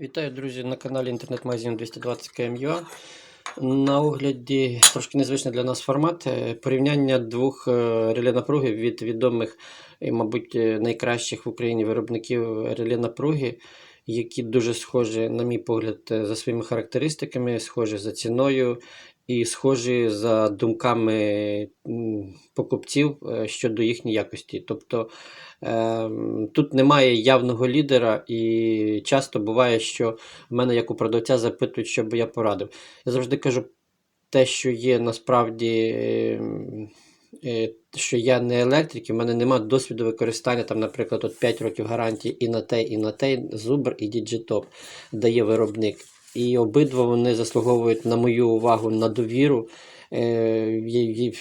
Вітаю, друзі, на каналі інтернет-магазин 220 КМЮА. На огляді трошки незвичний для нас формат. е, Порівняння двох е, реле напруги від відомих, і, мабуть, е, найкращих в Україні виробників реле напруги, які дуже схожі, на мій погляд, за своїми характеристиками, схожі за ціною і схожі за думками покупців е, щодо їхньої якості. Тобто Ем, Тут немає явного лідера, і часто буває, що в мене, як у продавця, запитують, що би я порадив. Я завжди кажу те, що є насправді, ем, е, що я не електрик, і в мене немає досвіду використання, там, наприклад, от 5 років гарантії і на те, і на те, Zubr і Digitop дає виробник. І обидва вони заслуговують на мою увагу, на довіру. Е,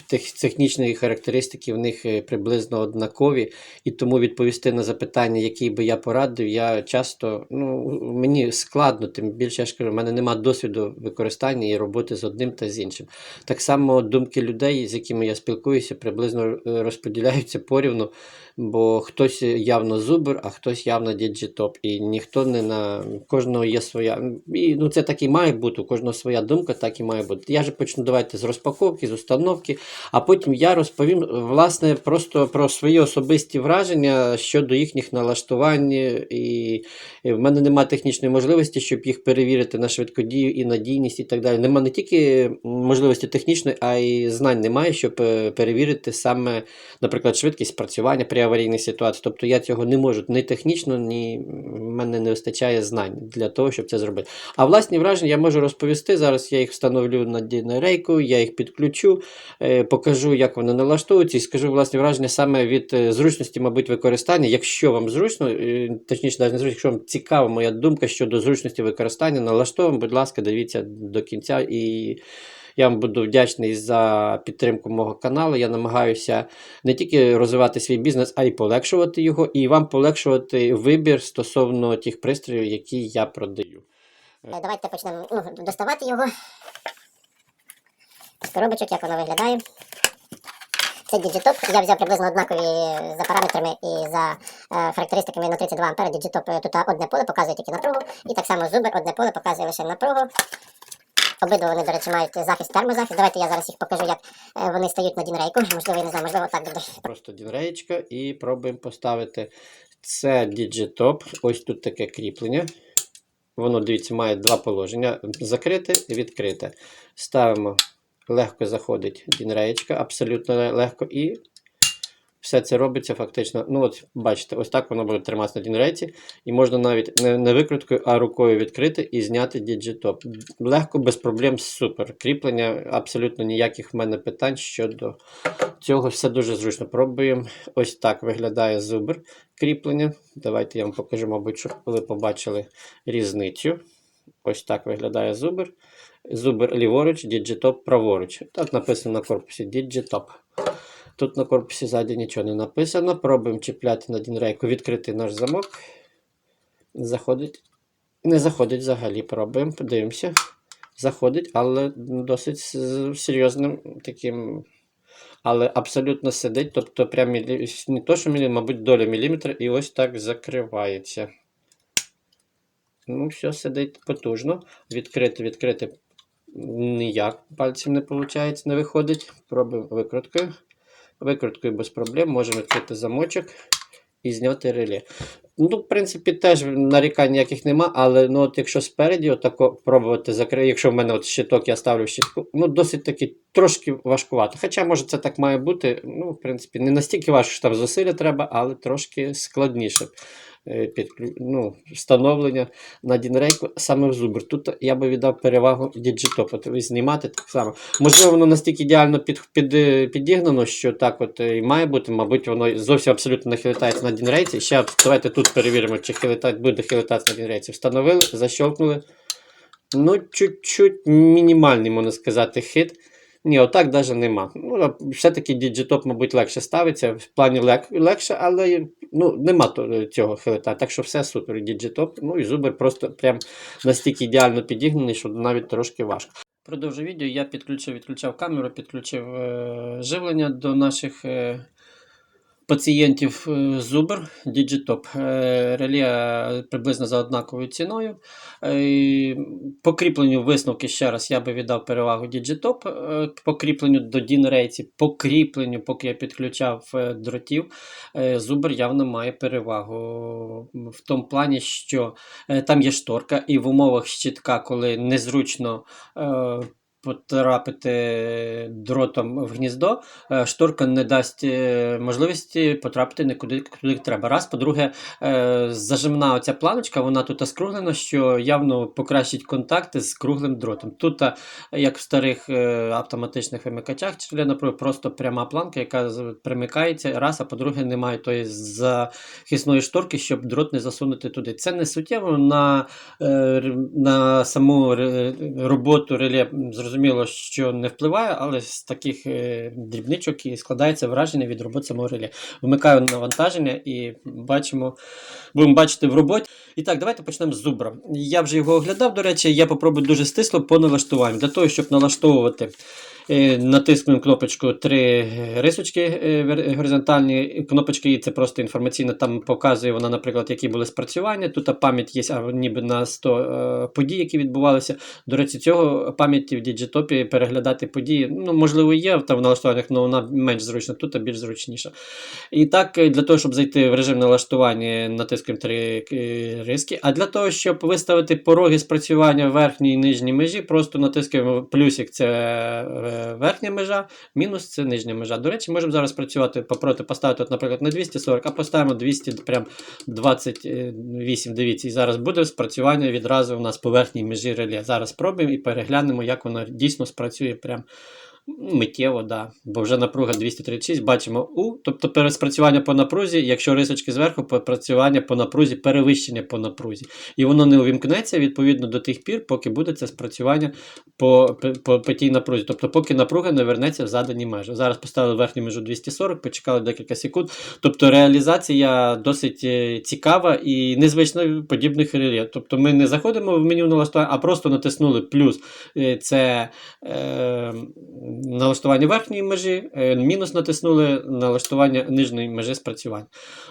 Технічні характеристики в них е, приблизно однакові, і тому відповісти на запитання, який би я порадив, я часто ну, мені складно, тим більше я ж кажу, в мене немає досвіду використання і роботи з одним та з іншим. Так само думки людей, з якими я спілкуюся, приблизно е, розподіляються порівну, бо хтось явно зубр, а хтось явно діджитоп. І ніхто не на кожного є своя. І ну, це так і має бути, у кожного своя думка, так і має бути. Я же почну давайте з розпаковки, з установки, а потім я розповім власне просто про свої особисті враження щодо їхніх налаштувань. І в мене немає технічної можливості, щоб їх перевірити на швидкодію і надійність і так далі. Нема не тільки можливості технічної, а й знань немає, щоб е, перевірити саме, наприклад, швидкість працювання при аварійній ситуації. Тобто я цього не можу ні технічно, ні в мене не вистачає знань для того, щоб це зробити. А власні враження я можу розповісти. Зараз я їх встановлю на рейку, я їх підключу, е, покажу, як вони налаштовуються, і скажу власні враження саме від е, зручності, мабуть, використання. Якщо вам зручно, е, точніше, навіть не зручно, якщо вам цікава моя думка щодо зручності використання, налаштовуємо, будь ласка, дивіться до кінця і. Я вам буду вдячний за підтримку мого каналу. Я намагаюся не тільки розвивати свій бізнес, а й полегшувати його, і вам полегшувати вибір стосовно тих пристроїв, які я продаю. Давайте почнемо ну, доставати його коробочок, як воно виглядає. Це Digitop. Я взяв приблизно однакові за параметрами і за е, характеристиками на 32 А. Digitop е, тут одне поле показує тільки напругу. І так само Zubr одне поле показує лише напругу. Обидва вони, до речі, мають захист, термозахист. Давайте я зараз їх покажу, як е, вони стають на дінрейку. Можливо, я не знаю, можливо, так буде. Просто дінреєчка і пробуємо поставити. Це Digitop. Ось тут таке кріплення. Воно, дивіться, має два положення: закрите і відкрите. Ставимо, легко заходить дінреєчка, абсолютно легко. І все це робиться фактично. Ну, от бачите, ось так воно буде триматися на дінрейці. І можна навіть не, не викруткою, а рукою відкрити і зняти Digitop. Легко, без проблем, супер. Кріплення, абсолютно ніяких в мене питань щодо цього. Все дуже зручно. Пробуємо. Ось так виглядає зубр кріплення. Давайте я вам покажу, мабуть, щоб ви побачили різницю. Ось так виглядає зубр. Зубр ліворуч, Digitop праворуч. Так написано на корпусі Digitop. Тут на корпусі ззаді нічого не написано. Пробуємо чіпляти на дінрейку, відкрити наш замок. Заходить. Не заходить взагалі. Пробуємо, подивимося. Заходить, але досить серйозним таким. Але абсолютно сидить, тобто прям мілі... не то, що мілі, мабуть, доля міліметра, і ось так закривається. Ну, все сидить потужно. Відкрити, відкрити ніяк пальцем не виходить, не виходить. Пробуємо викруткою. Викруткою без проблем. Можемо відкрити замочок і зняти реле. Ну, в принципі, теж нарікань ніяких нема, але ну, от якщо спереді отако пробувати закрити, якщо в мене от щиток, я ставлю щитку, ну досить таки трошки важкувато. Хоча, може, це так має бути. Ну, в принципі, не настільки важко, що там зусилля треба, але трошки складніше. Е. Ну, встановлення на дінрейку саме в зубр. Тут я би віддав перевагу. От знімати так само. Можливо, воно настільки ідеально під, під, підігнано, що так от і має бути. Мабуть, воно зовсім абсолютно не хилитається на дінрейці. Ще давайте тут перевіримо, чи хилита... буде хилитатися на дінрейці. Встановили, защелкнули. Ну, чуть-чуть мінімальний, можна сказати, хит. Ні, отак навіть нема. Ну, все-таки Digitop, мабуть, легше ставиться. В плані лег... легше, але ну, нема то- цього хилита. Так що все супер. Діджитоп. Ну і зубер просто прям настільки ідеально підігнаний, що навіть трошки важко. Продовжу відео. Я підключив, відключав камеру, підключив е, живлення до наших е, пацієнтів е, Zubr Digitop. Е, Реле е, приблизно за однаковою ціною. Е, По кріпленню висновки ще раз я би віддав перевагу Digitop. Е, По кріпленню до DIN-рейці, по кріпленню, поки я підключав дротів, Zubr явно має перевагу в тому плані, що там є шторка, і в умовах щитка, коли незручно потрапити дротом в гніздо, е, шторка не дасть е, можливості потрапити нікуди куди треба. Раз, по-друге, е, зажимна оця планочка, вона тут скруглена, що явно покращить контакти з круглим дротом. Тут, як в старих автоматичних вимикачах, просто пряма планка, яка примикається, раз, а по-друге, немає тої захисної шторки, щоб дрот не засунути туди. Це не суттєво на, на саму роботу реле. Зрозуміло, що не впливає, але з таких е, дрібничок і складається враження від роботи самого реле. Вмикаю навантаження і бачимо, будемо бачити в роботі. І так, давайте почнемо з зубра. Я вже його оглядав, до речі, я попробую дуже стисло по налаштуванню. Для того, щоб налаштовувати, е, натискуємо кнопочку три рисочки е, горизонтальні. Кнопочка «І» це просто інформаційна, там показує вона, наприклад, які були спрацювання. Тут пам'ять є а, ніби на 100 е, подій, які відбувалися. До речі, цього пам'яті в діджитопі переглядати події, ну, можливо, є там в налаштуваннях, але вона менш зручна, тут більш зручніша. І так, для того, щоб зайти в режим налаштування, натискаємо три риски. А для того, щоб виставити пороги спрацювання верхньої і нижньої межі, просто натискаємо плюсик це верхня межа, мінус це нижня межа. До речі, можемо зараз працювати попроти, поставити, от, наприклад, на 240, а поставимо 228. Дивіться, і зараз буде спрацювання відразу у нас по верхній межі реле. Зараз спробуємо і переглянемо, як воно дійсно спрацює прям миттєво, да. бо вже напруга 236, бачимо У, тобто переспрацювання по напрузі, якщо рисочки зверху, перепрацювання по напрузі, перевищення по напрузі. І воно не увімкнеться відповідно до тих пір, поки буде це спрацювання по, по, по тій напрузі. Тобто, поки напруга не вернеться в задані межі. Зараз поставили верхню межу 240, почекали декілька секунд. Тобто реалізація досить е, цікава і незвична подібних реле. Тобто ми не заходимо в меню налаштування, а просто натиснули плюс. Е, Це е, налаштування верхньої межі, е, мінус натиснули налаштування нижньої межі спрацювання.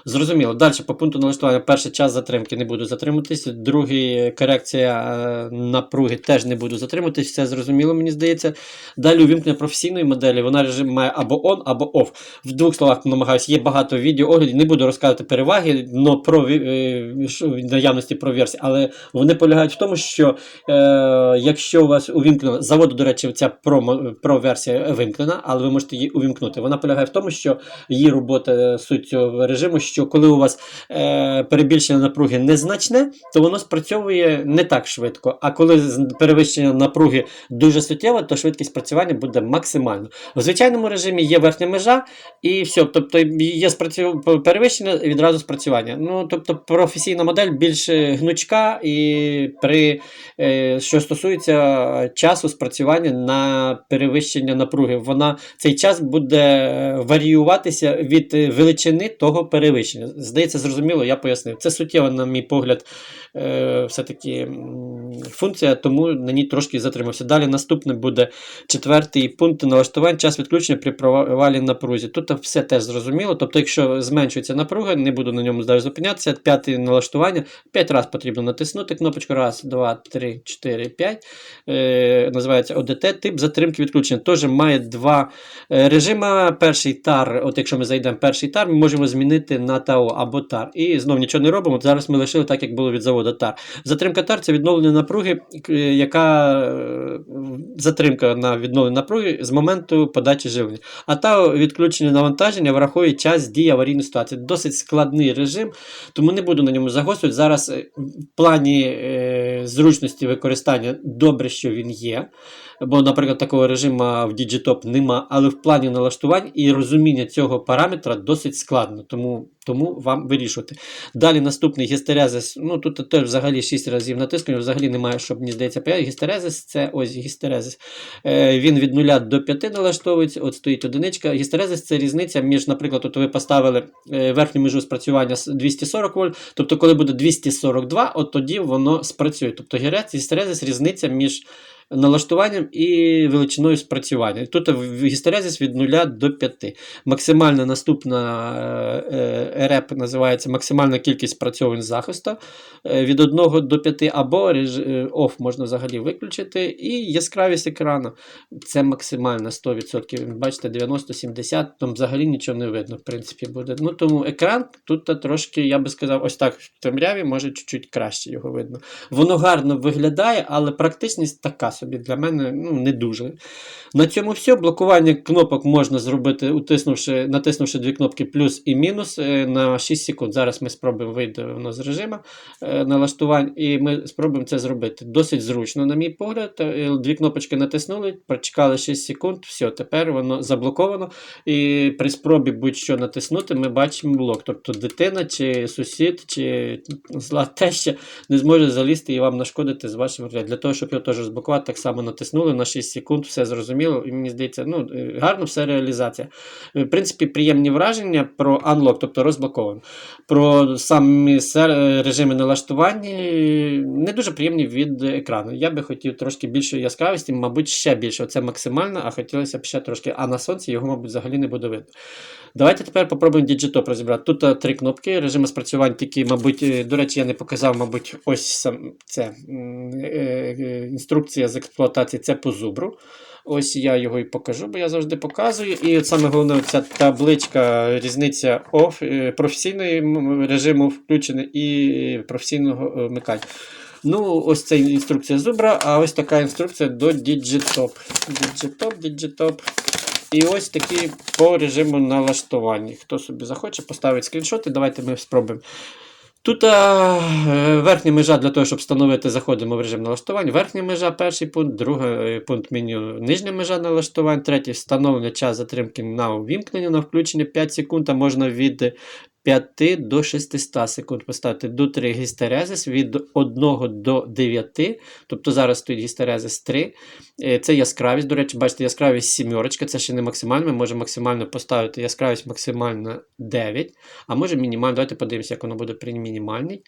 Зрозуміло. Далі по пункту налаштування перший час затримки не буду затримуватись, другий е, корекція е, напруги теж не буду затримуватись, все зрозуміло, мені здається. Далі увімкнення професійної моделі, вона режим має або on, або off. В двох словах намагаюся, є багато відео оглядів, не буду розказувати переваги, но про наявності про версії, але вони полягають в тому, що е, якщо у вас увімкнено, заводу, до речі, ця про, про версія вимкнена, але ви можете її увімкнути. Вона полягає в тому, що її робота е, суть цього режиму, що коли у вас е, перебільшення напруги незначне, то воно спрацьовує не так швидко. А коли перевищення напруги дуже суттєве, то швидкість працювання буде максимальна. В звичайному режимі є верхня межа, і все. Тобто є спрацю... перевищення і відразу спрацювання. Ну, тобто професійна модель більш е, гнучка і при е, що стосується часу спрацювання на перевищення напруги, вона цей час буде е, варіюватися від е, величини того перевищення. Здається, зрозуміло, я пояснив. Це суттєво, на мій погляд, е, все-таки функція, тому на ній трошки затримався. Далі наступне буде четвертий пункт налаштувань, час відключення при провалі напрузі. Тут все теж зрозуміло. Тобто, якщо зменшується напруга, не буду на ньому зараз зупинятися. П'яте налаштування. П'ять разів потрібно натиснути кнопочку. Раз, два, три, чотири, п'ять. Е, називається ОДТ. Тип затримки відключення. Теж має два е, режими. Перший тар, от якщо ми зайдемо перший тар, ми можемо змінити на ТАО або тар. І знов нічого не робимо. Зараз ми лишили так, як було від заводу тар. Затримка тар це відновлення напруги, е, яка е, затримка на відновлення напруги з моменту подачі живлення. А та відключення навантаження враховує час дії аварійної ситуації. Досить складний режим, тому не буду на ньому загострювати. Зараз е, в плані зручності використання добре, що він є. Бо, наприклад, такого режиму в Digitop нема, але в плані налаштувань і розуміння цього параметра досить складно, тому, тому вам вирішувати. Далі наступний гістерезис. Ну тут теж взагалі 6 разів натискання, взагалі немає, щоб мені здається, п'ять. Гістерезис це ось гістерезис. Е, він від 0 до 5 налаштовується, от стоїть одиничка. Гістерезис це різниця між, наприклад, от ви поставили е, верхню межу спрацювання 240 вольт, тобто, коли буде 242, от тоді воно спрацює. Тобто гістерезис різниця між налаштуванням і величиною спрацювання. Тут гістерезис від 0 до 5. Максимальна наступна е, е, РЕП називається максимальна кількість спрацьовань захисту е, від 1 до 5, або е, OFF можна взагалі виключити. І яскравість екрану це максимальна 100%. Бачите, 90-70, там взагалі нічого не видно, в принципі, буде. Ну, тому екран тут та трошки, я би сказав, ось так в темряві, може чуть-чуть краще його видно. Воно гарно виглядає, але практичність така собі для мене ну, не дуже. На цьому все. Блокування кнопок можна зробити, утиснувши, натиснувши дві кнопки плюс і мінус е, на 6 секунд. Зараз ми спробуємо вийти воно з режиму е, налаштувань, і ми спробуємо це зробити. Досить зручно, на мій погляд. Е, Дві кнопочки натиснули, прочекали 6 секунд, все, тепер воно заблоковано. І при спробі будь-що натиснути, ми бачимо блок. Тобто дитина, чи сусід, чи зла теща не зможе залізти і вам нашкодити з вашим. Для того, щоб його теж розблокувати, так само натиснули на 6 секунд, все зрозуміло, і мені здається, ну, е, гарно все реалізація. Е, В принципі, приємні враження про Unlock, тобто розблоковано. Про самі е, режими налаштування не дуже приємні від екрану. Я би хотів трошки більшої яскравості, мабуть, ще більше. Оце максимально, а хотілося б ще трошки. А на сонці його, мабуть, взагалі не буде видно. Давайте тепер попробуємо Digitop розібрати. Тут три кнопки, режими спрацювань, тільки, мабуть, до речі, я не показав, мабуть, ось сам це інструкція з експлуатації це по зубру. Ось я його і покажу, бо я завжди показую. І от саме головне, ця табличка, різниця off, е, професійної режиму включений і професійного е, вмикання. Ну, ось це інструкція зубра, а ось така інструкція до Digitop. Digitop, Digitop. І ось такі по режиму налаштування. Хто собі захоче, поставить скріншоти. Давайте ми спробуємо. Тут а, е, верхня межа для того, щоб встановити, заходимо в режим налаштувань. Верхня межа, перший пункт, другий е, пункт меню, нижня межа налаштувань, третій встановлення час затримки на увімкнення, на включення 5 секунд, а можна від 5 до 600 секунд поставити до 3 гістерезис від 1 до 9. Тобто зараз стоїть гістерезис 3. Е, Це яскравість. До речі, бачите, яскравість сімерочка, це ще не максимально. Ми можемо максимально поставити яскравість максимально 9, а може мінімально. Давайте подивимося, як воно буде при мінімальній.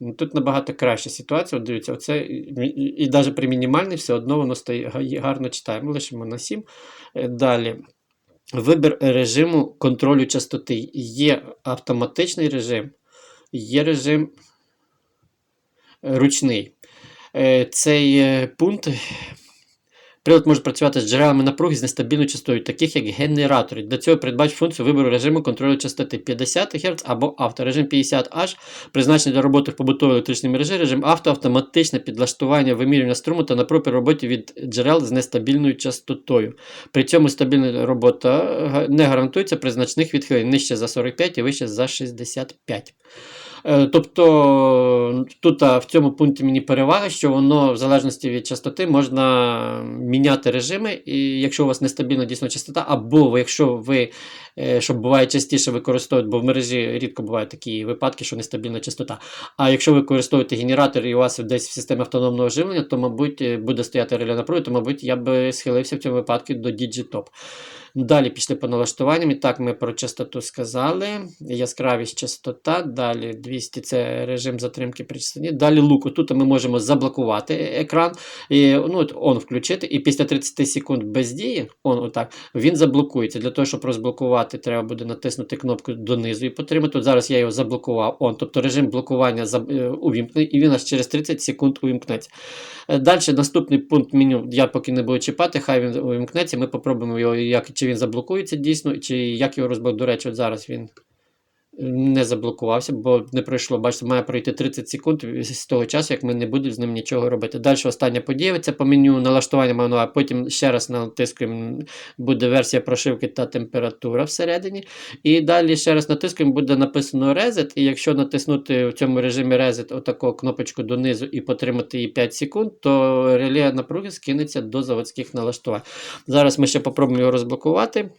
Ну, Тут набагато краща ситуація. Дивіться, оце, і, навіть при мінімальній все одно воно га- гарно читає. Ми лишимо на 7. Е, Далі. Вибір режиму контролю частоти. Є автоматичний режим, є режим ручний. Е, Цей е, пункт. Прилад може працювати з джерелами напруги з нестабільною частотою, таких як генератори. Для цього передбач функцію вибору режиму контролю частоти 50 Гц або авто. Режим 50H призначений для роботи в побутовій електричній мережі. Режим авто автоматичне підлаштування вимірювання струму та напруги при роботі від джерел з нестабільною частотою. При цьому стабільна робота не гарантується при значних відхиленнях нижче за 45 і вище за 65. Е, Тобто тут в цьому пункті мені перевага, що воно в залежності від частоти можна міняти режими, і якщо у вас нестабільна дійсно частота, або якщо ви, що буває частіше використовують, бо в мережі рідко бувають такі випадки, що нестабільна частота. А якщо ви використовуєте генератор і у вас десь в системі автономного живлення, то, мабуть, е, буде стояти реле напруги, то, мабуть, я би схилився в цьому випадку до Digitop. Далі пішли по налаштуванням. І так, ми про частоту сказали. Яскравість частота. Далі 200 це режим затримки при частоті. Далі луку. Тут ми можемо заблокувати екран, і, ну, от он включити. І після 30 секунд бездії, он отак, він заблокується. Для того, щоб розблокувати, треба буде натиснути кнопку донизу і потримати. От зараз я його заблокував. Он, тобто режим блокування е, увімкнений, і він аж через 30 секунд увімкнеться. Далі наступний пункт меню я поки не буду чіпати, хай він увімкнеться. Ми попробуємо його, як, чи він заблокується дійсно, чи як його розблокувати. До речі, от зараз він не заблокувався, бо не пройшло. Бачите, має пройти 30 секунд з того часу, як ми не будемо з ним нічого робити. Далі остання подія це по меню налаштування ману, а потім ще раз натискуємо, буде версія прошивки та температура всередині. І далі ще раз натискуємо, буде написано Reset. І якщо натиснути в цьому режимі Reset отаку кнопочку донизу і потримати її 5 секунд, то реле напруги скинеться до заводських налаштувань. Зараз ми ще попробуємо його розблокувати.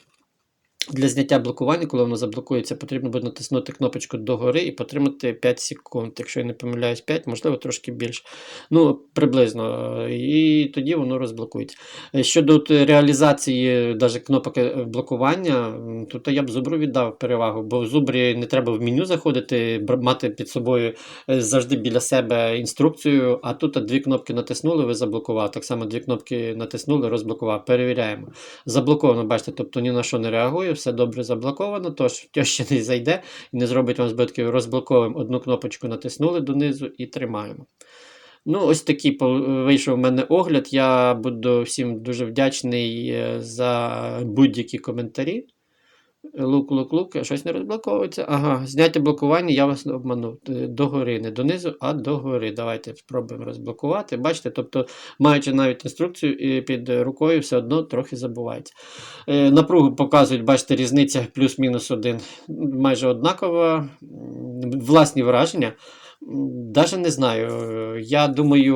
Для зняття блокування, коли воно заблокується, потрібно буде натиснути кнопочку догори і потримати 5 секунд. Якщо я не помиляюсь, 5, можливо, трошки більше. Ну, приблизно. І тоді воно розблокується. Е, Щодо реалізації даже кнопок е, блокування, тут я б зубру віддав перевагу, бо в зубрі не треба в меню заходити, мати під собою е, завжди біля себе інструкцію, а тут дві кнопки натиснули, ви заблокували. Так само дві кнопки натиснули, розблокував. Перевіряємо. Заблоковано, бачите, тобто ні на що не реагує, все добре заблоковано, тож ще не зайде і не зробить вам збитків, розблоковуємо одну кнопочку, натиснули донизу і тримаємо. Ну, ось такий вийшов в мене огляд. Я буду всім дуже вдячний е, за будь-які коментарі. Лук, лук, лук, щось не розблоковується. Ага, зняття блокування, я вас обманув. Догори, не донизу, а догори. Давайте спробуємо розблокувати. Бачите, тобто, маючи навіть інструкцію під рукою, все одно трохи забувається. Е, Напругу показують, бачите, різниця плюс-мінус один. Майже однакова. Власні враження. Навіть не знаю. Я думаю,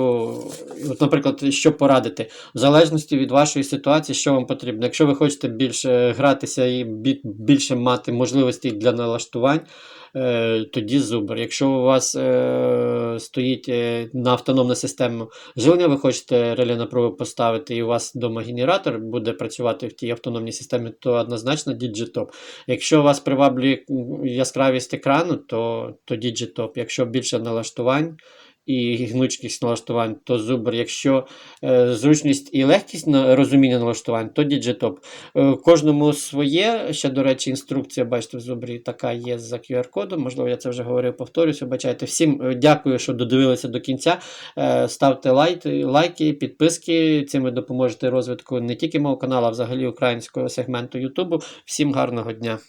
от, наприклад, що порадити, в залежності від вашої ситуації, що вам потрібно. Якщо ви хочете більше гратися і більше мати можливостей для налаштувань, тоді зубр. Якщо у вас е, стоїть е, на автономну систему живлення, ви хочете реле напруги поставити, і у вас вдома генератор буде працювати в тій автономній системі, то однозначно Digitop. Якщо вас приваблює яскравість екрану, то, то Digitop. Якщо більше налаштувань і гнучкість налаштувань, то Zubr. Якщо е, зручність і легкість розуміння налаштувань, то Digitop. Е, кожному своє. Ще, до речі, інструкція, бачите, в Зубрі така є за QR-кодом. Можливо, я це вже говорив, повторюся. Бачайте. Всім е, дякую, що додивилися до кінця. Ставте лайки, лайки, підписки. Цим ви допоможете розвитку не тільки мого каналу, а взагалі українського сегменту Ютубу. Всім гарного дня!